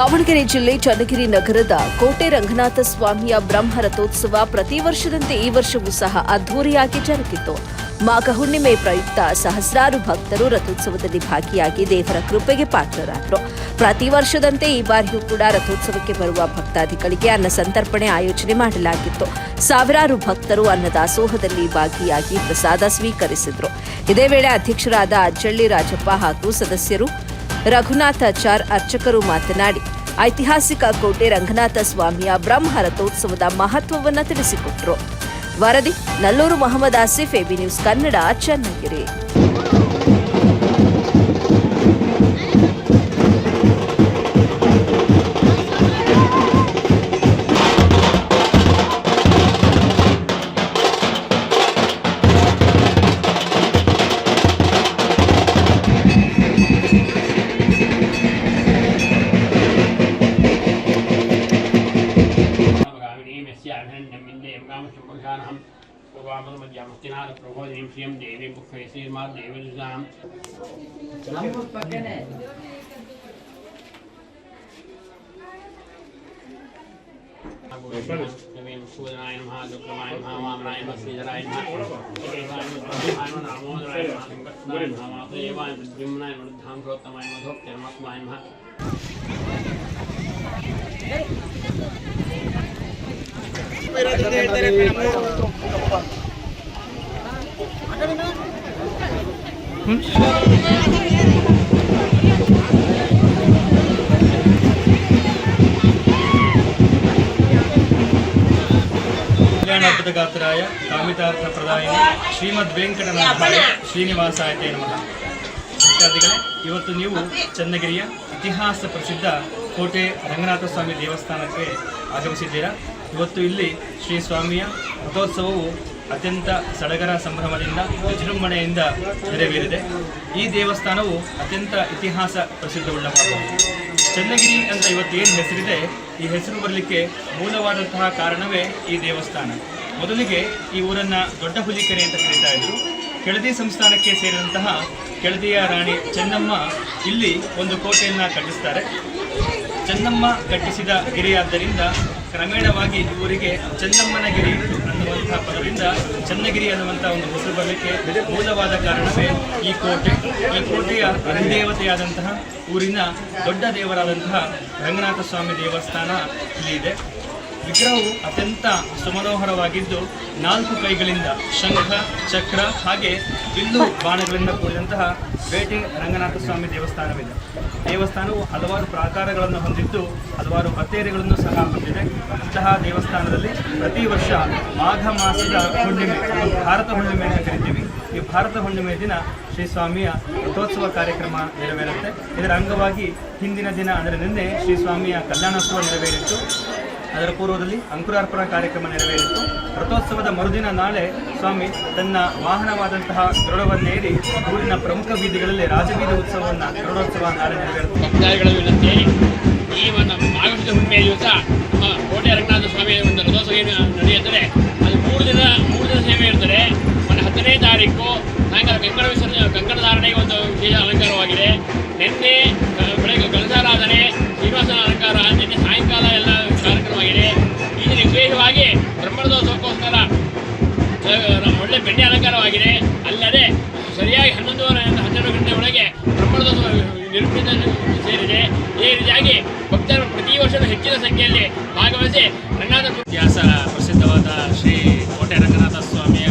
ದಾವಣಗೆರೆ ಜಿಲ್ಲೆ ಚನ್ನಗಿರಿ ನಗರದ ಕೋಟೆ ರಂಗನಾಥ ಸ್ವಾಮಿಯ ಬ್ರಹ್ಮ ರಥೋತ್ಸವ ಪ್ರತಿ ವರ್ಷದಂತೆ ಈ ವರ್ಷವೂ ಸಹ ಅದ್ಧೂರಿಯಾಗಿ ಜರುಗಿತು. ಮಾಘ ಹುಣ್ಣಿಮೆ ಪ್ರಯುಕ್ತ ಸಹಸ್ರಾರು ಭಕ್ತರು ರಥೋತ್ಸವದಲ್ಲಿ ಭಾಗಿಯಾಗಿ ದೇವರ ಕೃಪೆಗೆ ಪಾತ್ರರಾದರು. ಪ್ರತಿ ವರ್ಷದಂತೆ ಈ ಬಾರಿಯೂ ಕೂಡ ರಥೋತ್ಸವಕ್ಕೆ ಬರುವ ಭಕ್ತಾದಿಗಳಿಗೆ ಅನ್ನ ಸಂತರ್ಪಣೆ ಆಯೋಜನೆ ಮಾಡಲಾಗಿತ್ತು. ಸಾವಿರಾರು ಭಕ್ತರು ಅನ್ನದಾಸೋಹದಲ್ಲಿ ಭಾಗಿಯಾಗಿ ಪ್ರಸಾದ ಸ್ವೀಕರಿಸಿದರು. ಇದೇ ವೇಳೆ ಅಧ್ಯಕ್ಷರಾದ ಅಜ್ಜಳ್ಳಿ ರಾಜಪ್ಪ ಹಾಗೂ ಸದಸ್ಯರು ರಘುನಾಥಾಚಾರ್ ಅರ್ಚಕರು ಮಾತನಾಡಿ, ಐತಿಹಾಸಿಕ ಕೋಟೆ ರಂಗನಾಥ ಸ್ವಾಮಿಯ ಬ್ರಹ್ಮ ರಥೋತ್ಸವದ ಮಹತ್ವವನ್ನು ತಿಳಿಸಿಕೊಟ್ರು. ವರದಿ, ನಲ್ಲೂರು ಮೊಹಮ್ಮದ್ ಆಸಿಫ್ ಎಬಿ ನ್ಯೂಸ್ ಕನ್ನಡ, ಚನ್ನಗಿರಿ. भगवन्मद्यामुक्तिनाथ प्रभोदिनीं श्रियं देवी मुखे श्रीर्मा देवीनां सूदनाय नमः दुर्गमाय नमः वामनाय नमः श्रीधराय नमः रामोदराय नमः संकटनाय नमः वासुदेवाय नमः श्रीमनाय नमः धाम सर्वोत्तमाय नमः धोक्त्यर्मात्माय नमः मेरा तो देर देर पे नमः ಕಲ್ಯಾಣಾರ್ಥಗಾತ್ರಾಯ ಕಾಮಿತಾರ್ಥಪ್ರದಾಯಿನಿ ಶ್ರೀಮದ್ ವೆಂಕಟನಾಥಾಯ ಶ್ರೀನಿವಾಸ ತೇ ನಮಃ. ವಿದ್ಯಾರ್ಥಿಗಳೇ, ಇವತ್ತು ನೀವು ಚನ್ನಗಿರಿಯ ಇತಿಹಾಸ ಪ್ರಸಿದ್ಧ ಕೋಟೆ ರಂಗನಾಥ ಸ್ವಾಮಿ ದೇವಸ್ಥಾನಕ್ಕೆ ಆಗಮಿಸಿದ್ದೀರಾ? ಇವತ್ತು ಇಲ್ಲಿ ಶ್ರೀ ಸ್ವಾಮಿಯ ರಥೋತ್ಸವವು ಅತ್ಯಂತ ಸಡಗರ ಸಂಭ್ರಮದಿಂದ ವಿಜೃಂಭಣೆಯಿಂದ ನೆರವೇರಿದೆ. ಈ ದೇವಸ್ಥಾನವು ಅತ್ಯಂತ ಇತಿಹಾಸ ಪ್ರಸಿದ್ಧವುಳ್ಳ ಚನ್ನಗಿರಿ ಅಂತ ಇವತ್ತು ಏನು ಹೆಸರಿದೆ, ಈ ಹೆಸರು ಬರಲಿಕ್ಕೆ ಮೂಲವಾದಂತಹ ಕಾರಣವೇ ಈ ದೇವಸ್ಥಾನ. ಮೊದಲಿಗೆ ಈ ಊರನ್ನ ದೊಡ್ಡ ಹುಲಿಕೆರೆ ಅಂತ ಕರೀತಾ ಇದ್ರು. ಕೆಳದಿ ಸಂಸ್ಥಾನಕ್ಕೆ ಸೇರಿದಂತಹ ಕೆಳದಿಯ ರಾಣಿ ಚೆನ್ನಮ್ಮ ಇಲ್ಲಿ ಒಂದು ಕೋಟೆಯನ್ನು ಕಟ್ಟಿಸ್ತಾರೆ. ಚೆನ್ನಮ್ಮ ಕಟ್ಟಿಸಿದ ಗಿರಿಯಾದ್ದರಿಂದ ಕ್ರಮೇಣವಾಗಿ ಊರಿಗೆ ಚೆನ್ನಮ್ಮನ ಗಿರಿ ಚನ್ನಗಿರಿ ಅನ್ನುವಂಥ ಒಂದು ಹೆಸರು ಬರಲಿಕ್ಕೆ ಮೂಲವಾದ ಕಾರಣವೇ ಈ ಕೋಟೆ. ಈ ಕೋಟೆಯ ಅಧಿದೇವತೆಯಾದಂತಹ ಊರಿನ ದೊಡ್ಡ ದೇವರಾದಂತಹ ರಂಗನಾಥ ಸ್ವಾಮಿ ದೇವಸ್ಥಾನ ಇಲ್ಲಿ ಇದೆ ವಿಗ್ರಹವು ಅತ್ಯಂತ ಸುಮನೋಹರವಾಗಿದ್ದು, ನಾಲ್ಕು ಕೈಗಳಿಂದ ಶಂಖ, ಚಕ್ರ ಹಾಗೆ ಬಿಲ್ಲು ಬಾಣಗಳಿಂದ ಕೂಡಿದಂತಹ ಬೇಟೆ ರಂಗನಾಥ ಸ್ವಾಮಿ ದೇವಸ್ಥಾನವಿದೆ. ದೇವಸ್ಥಾನವು ಹಲವಾರು ಪ್ರಾಕಾರಗಳನ್ನು ಹೊಂದಿದ್ದು, ಹಲವಾರು ಬತ್ತೇರಿಗಳನ್ನು ಸಹ ಹೊಂದಿದೆ. ಅಂತಹ ದೇವಸ್ಥಾನದಲ್ಲಿ ಪ್ರತಿ ವರ್ಷ ಮಾಘ ಮಾಸದ ಹುಣ್ಣಿಮೆ ಭಾರತ ಹುಣ್ಣಿಮೆ ಅಂತ ಕರಿತೀವಿ. ಈ ಭಾರತ ಹುಣ್ಣಿಮೆ ದಿನ ಶ್ರೀ ಸ್ವಾಮಿಯ ರಥೋತ್ಸವ ಕಾರ್ಯಕ್ರಮ ನೆರವೇರುತ್ತೆ. ಇದರ ಅಂಗವಾಗಿ ಹಿಂದಿನ ದಿನ ಅಂದರೆ ನಿನ್ನೆ ಶ್ರೀ ಸ್ವಾಮಿಯ ಕಲ್ಯಾಣೋತ್ಸವ ನೆರವೇರಿತ್ತು. ಅದರ ಪೂರ್ವದಲ್ಲಿ ಅಂಕುರಾರ್ಪಣಾ ಕಾರ್ಯಕ್ರಮ ನೆರವೇರಿತು. ರಥೋತ್ಸವದ ಮರುದಿನ ನಾಳೆ ಸ್ವಾಮಿ ತನ್ನ ವಾಹನವಾದಂತಹ ಗರುಡವನ್ನೇರಿ ಊರಿನ ಪ್ರಮುಖ ಬೀದಿಗಳಲ್ಲಿ ರಾಜಬೀದಿ ಉತ್ಸವವನ್ನು ಗರುಡೋತ್ಸವ ನಾಳೆ ನೆರವೇರುತ್ತೆ ಅಲಂಕಾರವಾಗಿದೆ ಅಲ್ಲದೆ ಸರಿಯಾಗಿ ಹನ್ನೊಂದುವರೆಯಿಂದ ಹನ್ನೆರಡು ಗಂಟೆ ಒಳಗೆ ಪ್ರಮಾಣದ ನಿರ್ಮಿತ ಸೇರಿದೆ. ಈ ರೀತಿಯಾಗಿ ಭಕ್ತರು ಪ್ರತಿ ವರ್ಷವೂ ಹೆಚ್ಚಿನ ಸಂಖ್ಯೆಯಲ್ಲಿ ಭಾಗವಹಿಸಿ ರಂಗನಾಥ ಇತಿಹಾಸ ಪ್ರಸಿದ್ಧವಾದ ಶ್ರೀ ಕೋಟೆ ರಂಗನಾಥ ಸ್ವಾಮಿಯ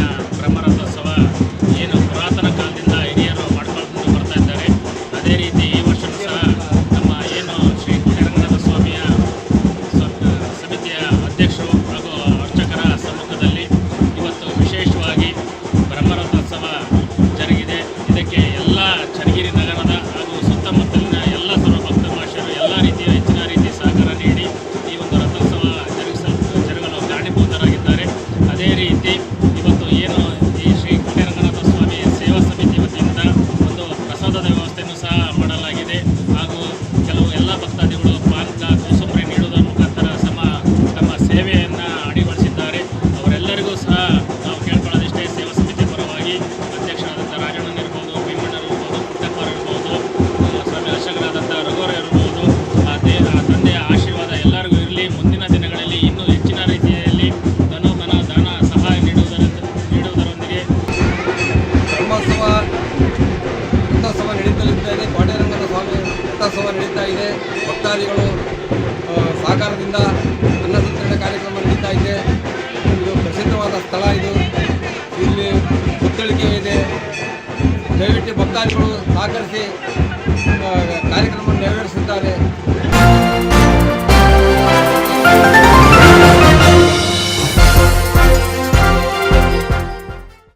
ಮಾಡ್ಬೋದಾಗಿದೆ ವರ್ಷಗಳಿಂದ ಅನ್ನ ಸಂತರಣೆ ಕಾರ್ಯಕ್ರಮ ನಡೀತಾ ಇದೆ. ಇದು ಪ್ರಸಿದ್ಧವಾದ ಸ್ಥಳ ಇದು. ಇಲ್ಲಿ ಪುತ್ತಳಿಕೆ ಇದೆ. ದಯವಿಟ್ಟು ಭಕ್ತಾದಿಗಳು ಸಹಕರಿಸಿ.